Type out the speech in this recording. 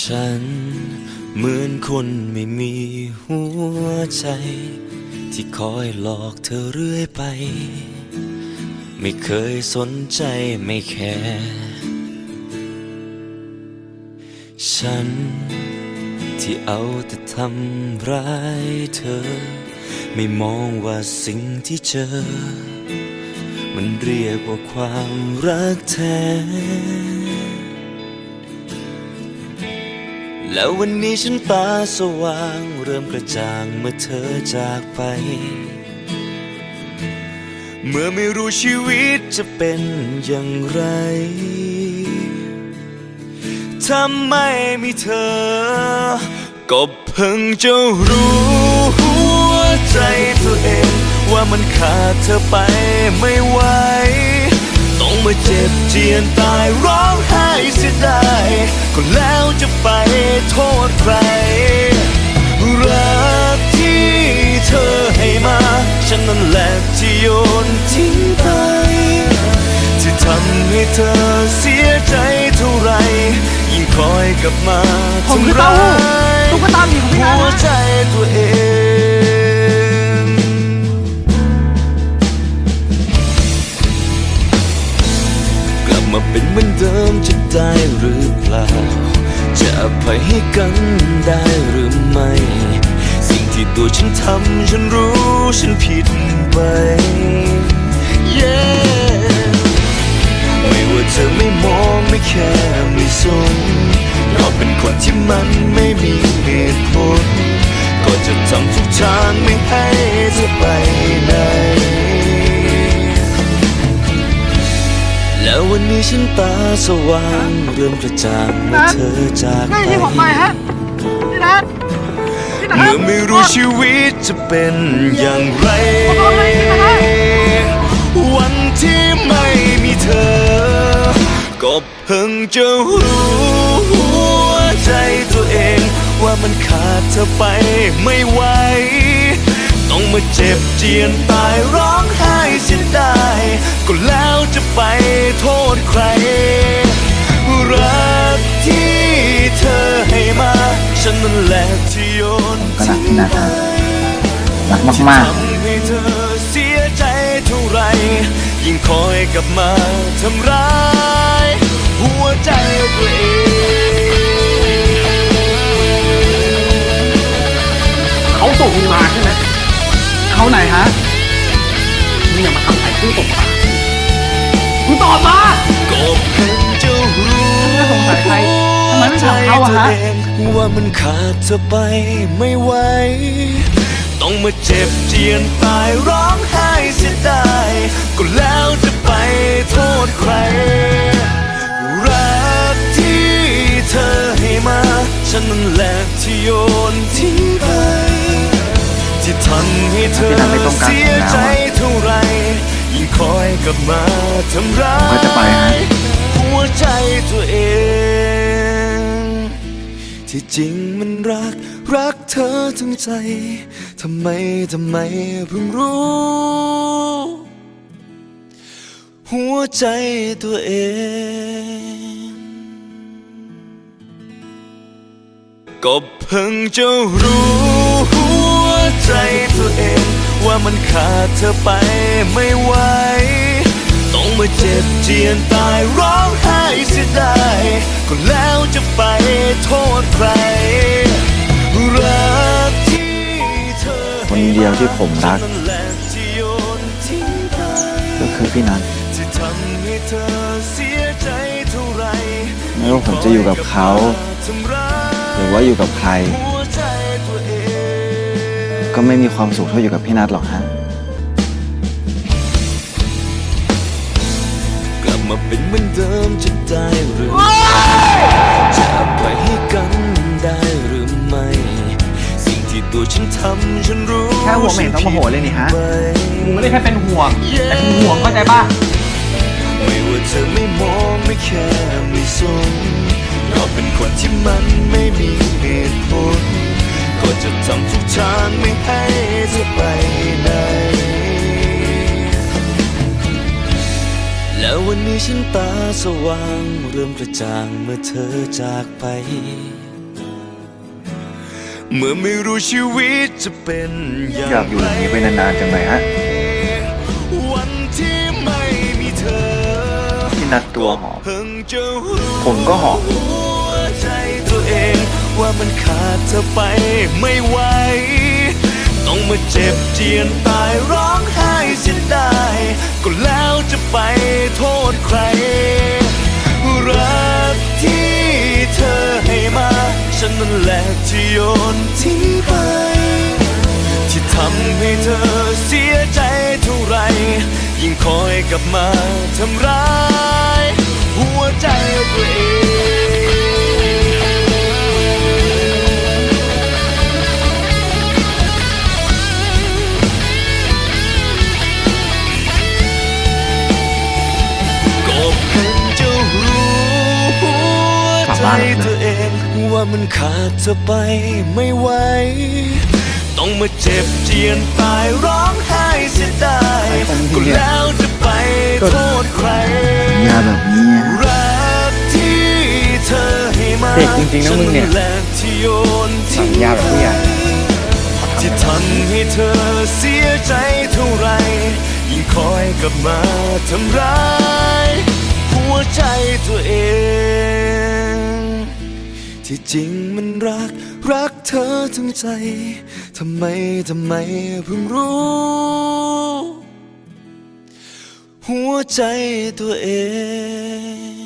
ฉันเหมือนคนไม่มีหัวใจ ที่คอยหลอกเธอเรื่อยไป ไม่เคยสนใจไม่แคร์ฉันที่เอาแต่ทำร้ายเธอ ไม่มองว่าสิ่งที่เจอ มันเรียกว่าความรักแท้ แล้ววันนี้ฉันตาสว่าง เริ่มกระจ่างเมื่อเธอจากไป เมื่อไม่รู้ชีวิตจะเป็นอย่างไร ถ้าไม่มีเธอ ก็เพิ่งจะรู้หัวใจตัวเอง ว่ามันขาดเธอไปไม่ไหว ต้องมาเจ็บเจียนตายร้องไห้เสียดายก็แล้วจะไปโทษใคร รักที่เธอให้มา ฉันนั่นแหละที่โยนทิ้งไป ที่ทำให้เธอเสียใจเท่าไร ยิ่งคอยกลับมาทำร้าย อภัยให้กันได้หรือไม่ สิ่งที่ตัวฉันทำฉันรู้ฉันผิดไป Yeah ไม่ว่าเธอไม่มองไม่แค่ไม่สนก็เป็นคนที่มันไม่มีเหตุผล ก็จะทำทุกทางไม่ให้เธอไปไหน แล้ววันนี้ฉันตาสว่างเริ่มกระจ่างเมื่อเธอจากไม่ไปที่ผมไปฮะพี่นัทพี่นัทเมื่อไม่รู้ชีวิตจะเป็นอย่างไร วันที่ไม่มีเธอ ก็เพิ่งจะรู้หัวใจตัวเอง ว่ามันขาดเธอไปไม่ไหว ต้องมาเจ็บเจียนตายร้อง ษใคร รักที่เธอให้มา ฉันนั่นแหละที่โยนก็รักทิ้งไปนะรักมากทำให้เธอเสียใจเท่าไหรยิ่งคอยกลับมาทำร้าย หัวใจตัวเอง เขาส่งมึงมาใช่ไหมเขาไหนฮะมึงอย่ามาทำใส่ผู้ตกปลามึง ตอบมาก็เพิ่งจะรู้แล้วสงสัยใครทำไมไม่ถามเขาอะฮะใจตัวเองว่ามันขาดเธอไปไม่ไหวต้องมาเจ็บเจียนตายร้องไห้เสียดายก็แล้วจะไปโทษใครรักที่เธอให้มา ฉันนั่นแหละที่โยนทิ้งไปที่ทำให้เธอเสียใจเท่าไหร ยิ่งคอยกลับมาทำร้าก็จะไปฮะยหัวใจตัวเอง ที่จริงมันรัก รักเธอทั้งใจ ทำไม ทำไมเพิ่งรู้ หัวใจตัวเอง ก็เพิ่งจะรู้หัวใจตัวเอง ว่ามันขาดเธอไปไม่ไหว ต้องมาเจ็บเจียนตายร้องไห้เสียดายก็แล้วจะไปโทษใครรักที่เธอคนเดียวที่ผมรัก ก็คือพี่นัทไม่ว่าผมจะอยู่กับเขา หรือว่าอยู่กับใคร ก็ไม่มีความสุขเท่าอยู่กับพี่นัทหรอกฮะ กลับมาเป็นเหมือนเดิมจะได้หรือจะอภัยให้กันได้หรือไม่ สิ่งที่ตัวฉันทำฉันรู้แค่หัวเหม็นต้องโมโหเลยนี่ฮะฉัผิดไปมึงไม่ได้แค่เป็นห่วง แต่กูห่วงเข้าใจป่ะ ไม่ว่าเธอไม่มองไม่แค่ไม่สนเราเป็นคนที่มันไม่มีเหตุผลก็จะทำทุกทางไม่ให้เธอไปไหนแล้ววันนี้ฉันตาสว่างเริ่มกระจ่างเมื่อเธอจากไป เมื่อไม่รู้ชีวิตจะเป็นอย่างอยากอยู่อย่างนี้ไปนานๆจังเลยฮะ วันที่ไม่มีเธอพี่นัทตัวหอมเพิ่งจะรู้ผมก็หอม ว่ามันขาดเธอไปไม่ไหว ต้องมาเจ็บเจียนตายร้องไห้เสียดายก็แล้วจะไปโทษใคร รักที่เธอให้มา ฉันนั่นแหละที่โยนทิ้งไป ที่ทำให้เธอเสียใจเท่าไร ยิ่งคอยกลับมาทำร้าย หัวใจตัวเอง ตัวเองว่ามันขาดเธอไปไม่ไหว ต้องมาเจ็บเจียนตายร้องไห้เสียดายก็แล้วจะไปโทษใครยาแบบนี้อะรักที่เธอให้มาเด็กจริงๆนะมึงเนี่ยฉัแหละที่โยนทิ้งสัญญาแบบผู้ใหญ่ที่ทำให้เธอเสียใจเท่าไหรยิ่งคอยกลับมาทำร้าย หัวใจตัวเอง ที่จริงมันรัก รักเธอทั้งใจ ทำไม ทำไมเพิ่งรู้ หัวใจตัวเอง